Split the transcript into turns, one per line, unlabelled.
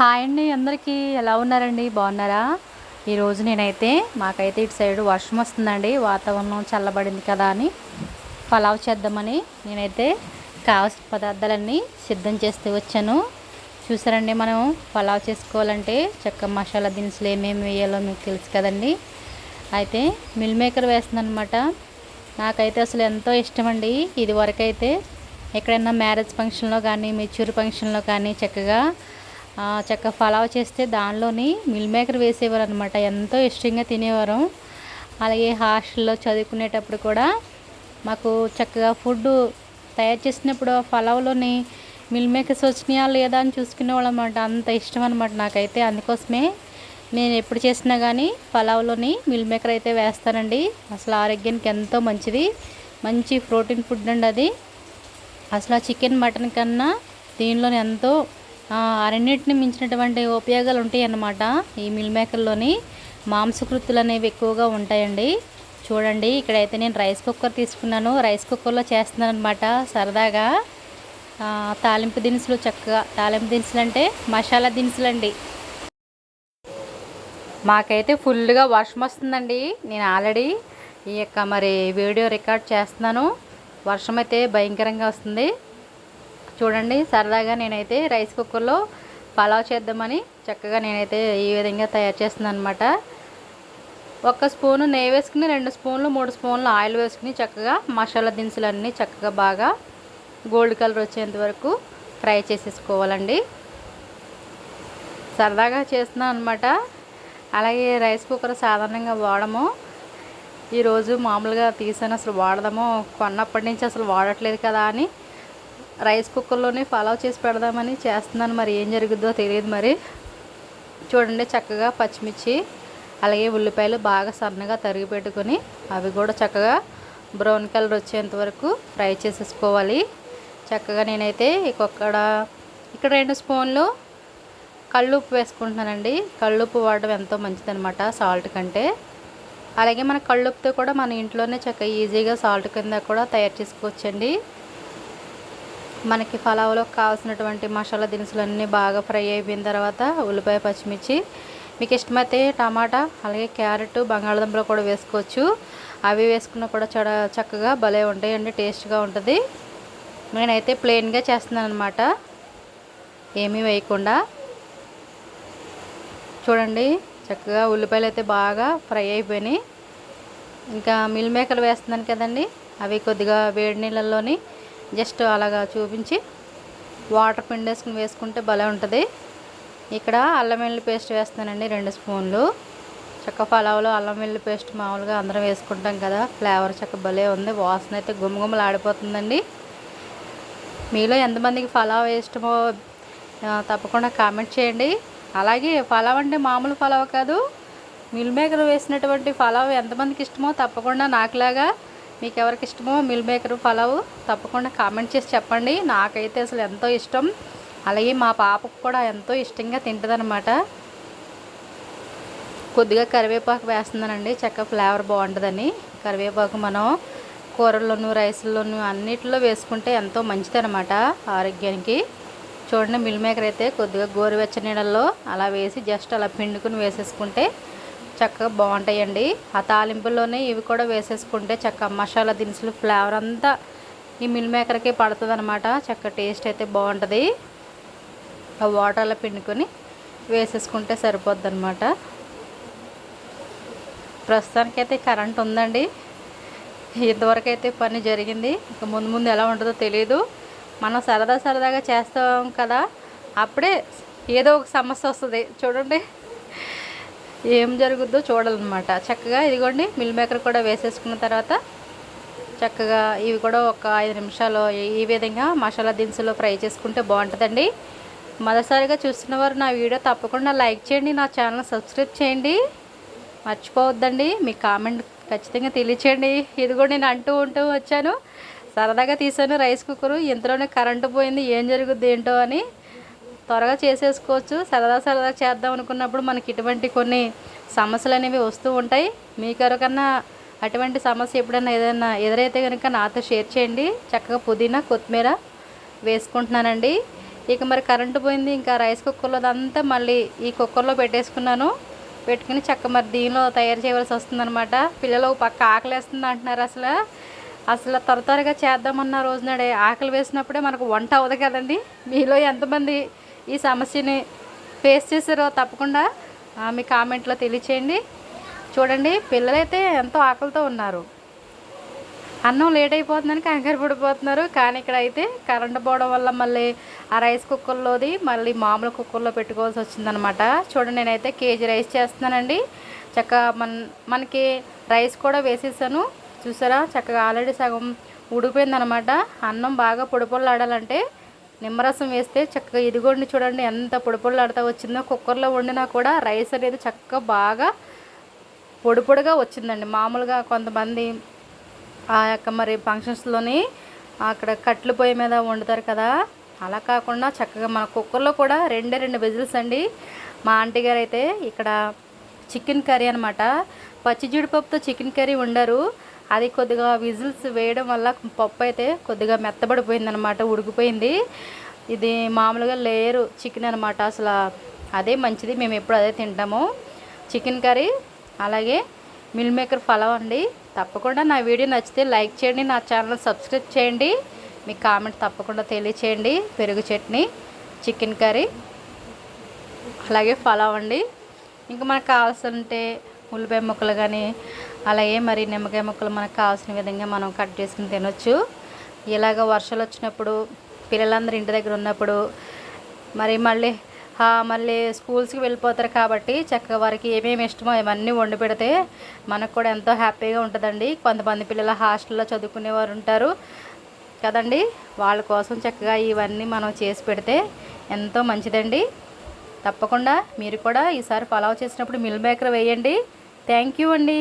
Hi అండి అందరికీ ఎలా ఉన్నారండి? బాగున్నారా? ఈరోజు నేనైతే మాకైతే ఇటు సైడ్ వర్షం వస్తుందండి వాతావరణం చల్లబడింది కదా అని. పలావ్ చేద్దామని నేనైతే కావాల్సిన పదార్థాలన్నీ సిద్ధం చేస్తూ వచ్చాను. చూసారండి మనం పలావ్ చేసుకోవాలంటే చక్క మసాలా దినుసులు ఏమేమి వేయాలో మీకు తెలుసు కదండి. అయితే మిల్ మేకర్ వేస్తుంది అనమాట నాకైతే అసలు ఎంతో ఇష్టమండి. ఇది వరకైతే ఎక్కడైనా మ్యారేజ్ ఫంక్షన్లో కానీ మెచ్యూర్ ఫంక్షన్లో కానీ చక్కగా చక్కగా పలావ్ చేస్తే దానిలోని మిల్ మేకర్ వేసేవారు అనమాట ఎంతో ఇష్టంగా తినేవారు. అలాగే హాస్టల్లో చదువుకునేటప్పుడు కూడా మాకు చక్కగా ఫుడ్ తయారు చేసినప్పుడు ఫలావ్లోని పలావ్లోని మిల్ మేకర్స్ వచ్చినాయా లేదా అని చూసుకునేవాళ్ళు అనమాట అంత ఇష్టం అనమాట నాకైతే. అందుకోసమే నేను ఎప్పుడు చేసినా కానీ పలావ్లోని మిల్ మేకర్ అయితే వేస్తానండి. అసలు ఆరోగ్యానికి ఎంతో మంచిది. మంచి ప్రోటీన్ ఫుడ్ అండి అది. అసలు ఆ చికెన్ మటన్ కన్నా దీనిలోని ఎంతో అన్నిటిని మించినటువంటి ఉపయోగాలు ఉంటాయి అన్నమాట ఈ మిల్ మేకర్లోని. మాంసకృతులు అనేవి ఎక్కువగా ఉంటాయండి. చూడండి ఇక్కడైతే నేను రైస్ కుక్కర్ తీసుకున్నాను. రైస్ కుక్కర్లో చేస్తున్నాను అనమాట సరదాగా తాలింపు దినుసులు చక్కగా. తాలింపు దినుసులు అంటే మసాలా దినుసులు అండి మాకైతే ఫుల్గా వర్షం వస్తుందండి. నేను ఆల్రెడీ ఈ యొక్క మరి వీడియో రికార్డ్ చేస్తున్నాను. వర్షం అయితే భయంకరంగా వస్తుంది. చూడండి సరదాగా నేనైతే రైస్ కుక్కర్లో పలావ్ చేద్దామని చక్కగా నేనైతే ఈ విధంగా తయారు చేస్తున్నాను అనమాట ఒక స్పూను నెయ్యి వేసుకుని రెండు స్పూన్లు మూడు స్పూన్లు ఆయిల్ వేసుకుని చక్కగా మసాలా దినుసులన్నీ చక్కగా బాగా గోల్డ్ కలర్ వచ్చేంత వరకు ఫ్రై చేసేసుకోవాలండి. సరదాగా చేస్తున్నాను అనమాట అలాగే రైస్ కుక్కర్ సాధారణంగా వాడము. ఈరోజు మామూలుగా తీసాను అసలు వాడదాము. కొన్నప్పటి నుంచి అసలు వాడట్లేదు కదా అని రైస్ కుక్కర్లోనే ఫాలో చేసి పెడదామని చేస్తున్నాను. మరి ఏం జరుగుద్దో తెలియదు మరి. చూడండి చక్కగా పచ్చిమిర్చి అలాగే ఉల్లిపాయలు బాగా సన్నగా తరిగి పెట్టుకొని అవి కూడా చక్కగా బ్రౌన్ కలర్ వచ్చేంత వరకు ఫ్రై చేసేసుకోవాలి. చక్కగా నేనైతే ఇక్కడ ఇక్కడ రెండు స్పూన్లు కళ్ళుప్పు వేసుకుంటున్నానండి. కళ్ళుప్పు వాడడం ఎంతో మంచిదనమాట సాల్ట్ కంటే. అలాగే మన కళ్ళుప్పుతో కూడా మన ఇంట్లోనే చక్కగా ఈజీగా సాల్ట్ కింద కూడా తయారు చేసుకోవచ్చండి. మనకి పలావులో కావాల్సినటువంటి మసాలా దినుసులన్నీ బాగా ఫ్రై అయిపోయిన తర్వాత ఉల్లిపాయ పచ్చిమిర్చి. మీకు ఇష్టమైతే టమాటా అలాగే క్యారెట్ బంగాళదుంపలు కూడా వేసుకోవచ్చు. అవి వేసుకున్నా కూడా చడ చక్కగా భలే ఉంటాయండి టేస్ట్గా ఉంటుంది. నేనైతే ప్లెయిన్గా చేస్తున్నాను అనమాట ఏమీ వేయకుండా. చూడండి చక్కగా ఉల్లిపాయలు అయితే బాగా ఫ్రై అయిపోయినాయి. ఇంకా మిల్ మేకలు వేస్తున్నాను కదండి అవి కొద్దిగా వేడి నీళ్ళల్లోని జస్ట్ అలాగా చూపించి వాటర్ పిండేసుకుని వేసుకుంటే భలే ఉంటుంది. ఇక్కడ అల్లం వెల్లుల్లి పేస్ట్ వేస్తానండి రెండు స్పూన్లు. చక్క పలావులో అల్లం వెల్లుల్లి పేస్ట్ మామూలుగా అందరం వేసుకుంటాం కదా ఫ్లేవర్ చక్క భలే ఉంది వాసన అయితే గుమగుమలు ఆడిపోతుందండి మీలో ఎంతమందికి ఫలావ్ ఇష్టమో తప్పకుండా కామెంట్ చేయండి. అలాగే ఫలావ్ అంటే మామూలు ఫలావ్ కాదు మిల్ మేకర్ వేసినటువంటి ఫలావ్ ఎంతమందికి ఇష్టమో తప్పకుండా నాకులాగా మీకు ఎవరికి ఇష్టమో మిల్ మేకర్ పలావ్ తప్పకుండా కామెంట్ చేసి చెప్పండి. నాకైతే అసలు ఎంతో ఇష్టం. అలాగే మా పాపకు కూడా ఎంతో ఇష్టంగా తింటుందన్నమాట. కొద్దిగా కరివేపాకు వేస్తున్నానండి. చక్క ఫ్లేవర్ బాగుంటుందని. కరివేపాకు మనం కూరల్లోనూ రైస్లోనూ అన్నిటిలో వేసుకుంటే ఎంతో మంచిదనమాట ఆరోగ్యానికి. చూడండి మిల్ మేకర్ అయితే కొద్దిగా గోరువెచ్చ నీళ్ళల్లో అలా వేసి జస్ట్ అలా పిండుకుని వేసేసుకుంటే చక్కగా బాగుంటాయండి. ఆ తాలింపుల్లోనే ఇవి కూడా వేసేసుకుంటే చక్క మసాలా దినుసులు ఫ్లేవర్ అంతా ఈ మిల్ మేకర్కే పడుతుంది అనమాట చక్క టేస్ట్ అయితే బాగుంటుంది. ఆ వాటర్లో పిండుకొని వేసేసుకుంటే సరిపోద్ది అనమాట ప్రస్తుతానికైతే కరెంట్ ఉందండి. ఇంతవరకు అయితే పని జరిగింది. ఇక ముందు ముందు ఎలా ఉంటుందో తెలియదు మనం సరదా సరదాగా చేస్తాం కదా. అప్పుడే ఏదో ఒక సమస్య వస్తుంది. చూడండి. ఏం జరుగుద్దో చూడాలన్నమాట. చక్కగా ఇదిగోండి మిల్ మేకర్ కూడా వేసేసుకున్న తర్వాత చక్కగా ఇవి కూడా ఒక ఐదు నిమిషాలు ఈ విధంగా మసాలా దినుసులు ఫ్రై చేసుకుంటే బాగుంటుందండి. మొదటిసారిగా చూస్తున్న వారు నా వీడియో తప్పకుండా లైక్ చేయండి నా ఛానల్ సబ్స్క్రైబ్ చేయండి. మర్చిపోవద్దండి మీ కామెంట్ ఖచ్చితంగా తెలియచేయండి. ఇది కూడా నేను అంటూ ఉంటూ వచ్చాను. సరదాగా తీసాను రైస్ కుక్కరు. ఇంతలోనే కరెంటు పోయింది ఏం జరుగుద్ది ఏంటో అని త్వరగా చేసేసుకోవచ్చు. సరదా సరదా చేద్దాం అనుకున్నప్పుడు మనకి ఇటువంటి కొన్ని సమస్యలు అనేవి వస్తూ ఉంటాయి. మీకు ఎవరికన్నా అటువంటి సమస్య ఎప్పుడైనా ఏదైనా ఎదురైతే కనుక నాతో షేర్ చేయండి. చక్కగా పుదీనా కొత్తిమీర వేసుకుంటున్నానండి. ఇక మరి కరెంటు పోయింది. ఇంకా రైస్ కుక్కర్లో అంతా మళ్ళీ ఈ కుక్కర్లో పెట్టేసుకున్నాను. పెట్టుకుని చక్క మరి దీనిలో తయారు చేయవలసి వస్తుందన్నమాట. పిల్లలు పక్క ఆకలి వేస్తుంది అంటున్నారు అసలు. అసలు త్వర త్వరగా చేద్దామన్న రోజునాడే ఆకలి వేసినప్పుడే మనకు వంట అవ్వదు కదండి. మీలో ఎంతమంది ఈ సమస్యని ఫేస్ చేసారో తప్పకుండా ఆ, మీ కామెంట్లో తెలియచేయండి. చూడండి పిల్లలైతే ఎంతో ఆకలితో ఉన్నారు. అన్నం లేట్ అయిపోతుందని కంగారు పడిపోతున్నారు. కానీ ఇక్కడ అయితే కరెంట్ పోవడం వల్ల మళ్ళీ ఆ రైస్ కుక్కర్లోది మళ్ళీ మామూలు కుక్కర్లో పెట్టుకోవాల్సి వచ్చిందనమాట. చూడండి నేనైతే కేజీ రైస్ చేస్తున్నానండి. చక్కగా మన మనకి రైస్ కూడా వేసేసాను. చూసారా? చక్కగా ఆల్రెడీ సగం ఉడిపోయిందనమాట అన్నం బాగా పొడిపొల్లాడాలంటే నిమ్మరసం వేస్తే చక్కగా ఇదిగోండి చూడండి ఎంత పొడిపొల్లాడుతూ వచ్చిందో. కుక్కర్లో వండినా కూడా రైస్ అనేది చక్కగా బాగా పొడి పొడిగా వచ్చిందండి. మామూలుగా కొంతమంది ఆ యొక్క మరి ఫంక్షన్స్లోని అక్కడ కట్లు పొయ్యి మీద వండుతారు కదా అలా కాకుండా చక్కగా మన కుక్కర్లో కూడా రెండే రెండు విజిల్స్ అండి. మా ఆంటీ గారు అయితే ఇక్కడ చికెన్ కర్రీ అనమాట పచ్చి జీడిపప్పుతో చికెన్ కర్రీ వండారు. అది కొద్దిగా విజిల్స్ వేయడం వల్ల పప్పు అయితే కొద్దిగా మెత్తబడిపోయింది అనమాట ఉడికిపోయింది. ఇది మామూలుగా లేయరు చికెన్ అనమాట అసలు అదే మంచిది మేము ఎప్పుడు అదే తింటాము. చికెన్ కర్రీ అలాగే మిల్ మేకర్ ఫలవ్ అండి. తప్పకుండా నా వీడియో నచ్చితే లైక్ చేయండి నా ఛానల్ సబ్స్క్రైబ్ చేయండి మీ కామెంట్ తప్పకుండా తెలియచేయండి. పెరుగు చట్నీ చికెన్ కర్రీ అలాగే ఫలావ్ అండి. ఇంకా మనకు కావాల్సింటే ఉల్లిపాయ ముక్కలు కానీ అలాగే మరి నిమ్మకాయ ముక్కలు మనకు కావాల్సిన విధంగా మనం కట్ చేసుకుని తినొచ్చు. ఇలాగ వర్షాలు వచ్చినప్పుడు పిల్లలందరూ ఇంటి దగ్గర ఉన్నప్పుడు మరి మళ్ళీ మళ్ళీ స్కూల్స్కి వెళ్ళిపోతారు కాబట్టి చక్కగా వారికి ఏమేమి ఇష్టమో ఇవన్నీ వండి పెడితే మనకు కూడా ఎంతో హ్యాపీగా ఉంటుందండి. కొంతమంది పిల్లలు హాస్టల్లో చదువుకునేవారు ఉంటారు కదండి. వాళ్ళ కోసం చక్కగా ఇవన్నీ మనం చేసి పెడితే ఎంతో మంచిదండి. తప్పకుండా మీరు కూడా ఈసారి పలావ్ చేసినప్పుడు మిల్ మేకర్ వేయండి. థ్యాంక్ యూ అండి.